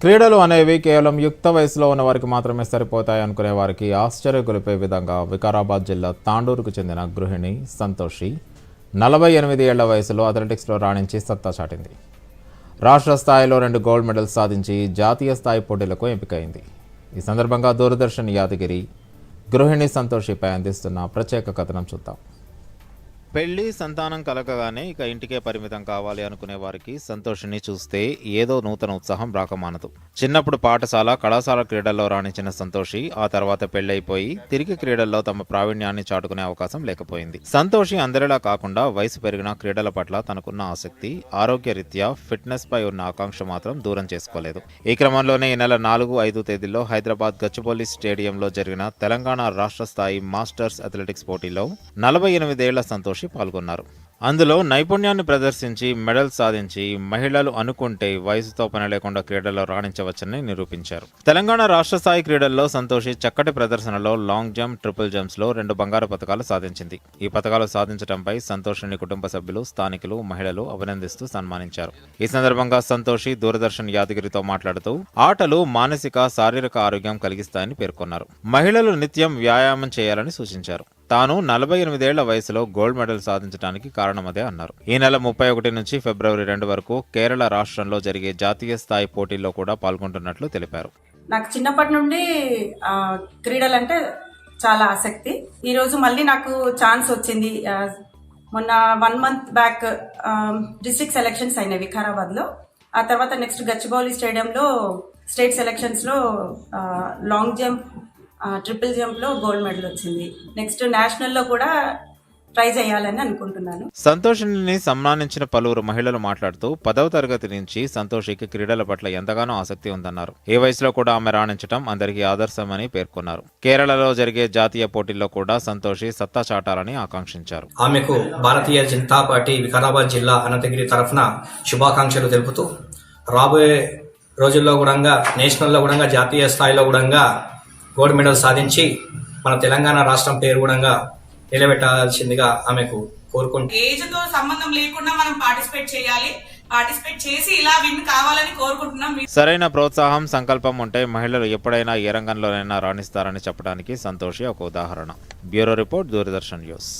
క్రీడలు అనేవి కేవలం యుక్త వయసులో ఉన్న వారికి మాత్రమే సరిపోతాయి అనుకునే వారికి ఆశ్చర్య గొలిపే విధంగా వికారాబాద్ జిల్లా తాండూరుకు చెందిన గృహిణి సంతోషి నలభై ఎనిమిది ఏళ్ళ వయసులో అథ్లెటిక్స్లో రాణించి సత్తా చాటింది. రాష్ట్ర స్థాయిలో రెండు గోల్డ్ మెడల్స్ సాధించి జాతీయ స్థాయి పోటీలకు ఎంపికైంది. ఈ సందర్భంగా దూరదర్శన్ యాదగిరి గృహిణి సంతోషిపై అందిస్తున్న ప్రత్యేక కథనం చూద్దాం. పెళ్ళి సంతానం కలగగానే ఇక ఇంటికే పరిమితం కావాలి అనుకునే వారికి సంతోషిని చూస్తే ఏదో నూతన ఉత్సాహం రాకమానదు చిన్నప్పుడు పాఠశాల కళాశాల క్రీడల్లో రాణించిన సంతోషి ఆ తర్వాత పెళ్ళైపోయి తిరిగి క్రీడల్లో తమ ప్రావీణ్యాన్ని చాటుకునే అవకాశం లేకపోయింది. సంతోషి అందరిలా కాకుండా వయసు పెరిగిన క్రీడల పట్ల తనకున్న ఆసక్తి ఆరోగ్యరీత్యా ఫిట్నెస్ పై ఉన్న ఆకాంక్ష మాత్రం దూరం చేసుకోలేదు. ఈ క్రమంలోనే ఈ నెల నాలుగు ఐదు తేదీల్లో హైదరాబాద్ గచ్చిబౌలి స్టేడియంలో జరిగిన తెలంగాణ రాష్ట్ర స్థాయి మాస్టర్స్ అథ్లెటిక్స్ పోటీలో నలభై ఎనిమిదేళ్ళ సంతోషి పాల్గొన్నారు. అందులో నైపుణ్యాన్ని ప్రదర్శించి మెడల్ సాధించి మహిళలు అనుకుంటే వయసుతో పని లేకుండా క్రీడల్లో రాణించవచ్చని నిరూపించారు. తెలంగాణ రాష్ట్ర స్థాయి క్రీడల్లో సంతోషి చక్కటి ప్రదర్శనలో లాంగ్ జంప్ ట్రిపుల్ జంప్స్లో రెండు బంగారు పథకాలు సాధించింది. ఈ పథకాలు సాధించడంపై సంతోషిని కుటుంబ సభ్యులు స్థానికులు మహిళలు అభినందిస్తూ సన్మానించారు. ఈ సందర్భంగా సంతోషి దూరదర్శన్ యాదగిరితో మాట్లాడుతూ ఆటలు మానసిక శారీరక ఆరోగ్యం కలిగిస్తాయని పేర్కొన్నారు. మహిళలు నిత్యం వ్యాయామం చేయాలని సూచించారు. తాను నలభై ఎనిమిదేళ్ళ వయసులో గోల్డ్ మెడల్ సాధించడానికి కారణమదే అన్నారు. ఈ నెల ముప్పై ఒకటి నుంచి ఫిబ్రవరి రెండు వరకు కేరళ రాష్ట్రంలో జరిగే జాతీయ స్థాయి పోటీల్లో కూడా పాల్గొంటున్నట్లు తెలిపారు. నాకు చిన్నప్పటి నుండి క్రీడలంటే చాలా ఆసక్తి. ఈరోజు మళ్ళీ నాకు ఛాన్స్ వచ్చింది. మొన్న one month back district selections అయినాయి వికారాబాద్లో. ఆ తర్వాత నెక్స్ట్ గచ్చిబౌలి స్టేడియంలో స్టేట్ సెలెక్షన్స్లో లాంగ్ జంప్ ట్రిపుల్ జంప్లో గోల్డ్ మెడల్ వచ్చింది. నెక్స్ట్ నేషనల్లో కూడా ట్రై చేయాలని అనుకుంటున్నాను. సంతోషిని సన్మానించిన పలువురు మహిళలు మాట్లాడుతూ పదవ తరగతి నుంచి సంతోషికి క్రీడల పట్ల ఎంతగానో ఆసక్తి ఉందన్నారు. ఏ వయసులో కూడా ఆమె రాణించడం అందరికీ ఆదర్శమని పేర్కొన్నారు. కేరళలో జరిగే జాతీయ పోటీల్లో కూడా సంతోషి సత్తా చాటాలని ఆకాంక్షించారు. ఆమెకు భారతీయ జనతా పార్టీ వికారాబాద్ జిల్లా అనంతగిరి తరఫున శుభాకాంక్షలు తెలుపుతూ రాబోయే రోజుల్లో కూడా నేషనల్లో కూడా జాతీయ స్థాయిలో కూడా గోల్డ్ మెడల్ సాధించి మన తెలంగాణ రాష్ట్రం పేరు కూడా నిలబెట్టాల్సిందిగా ఆమెకు కోరుకుంటూ ఏజ్తో సంబంధం లేకుండా మనం పార్టిసిపేట్ చేయాలి. పార్టిసిపేట్ చేసి ఇలా విన్ కావాలని కోరుకుంటున్నాం. సరైన ప్రోత్సాహం సంకల్పం ఉంటే మహిళలు ఎప్పుడైనా ఏ రంగంలోనైనా రాణిస్తారని చెప్పడానికి సంతోషి ఒక ఉదాహరణ. Bureau report Doordarshan news.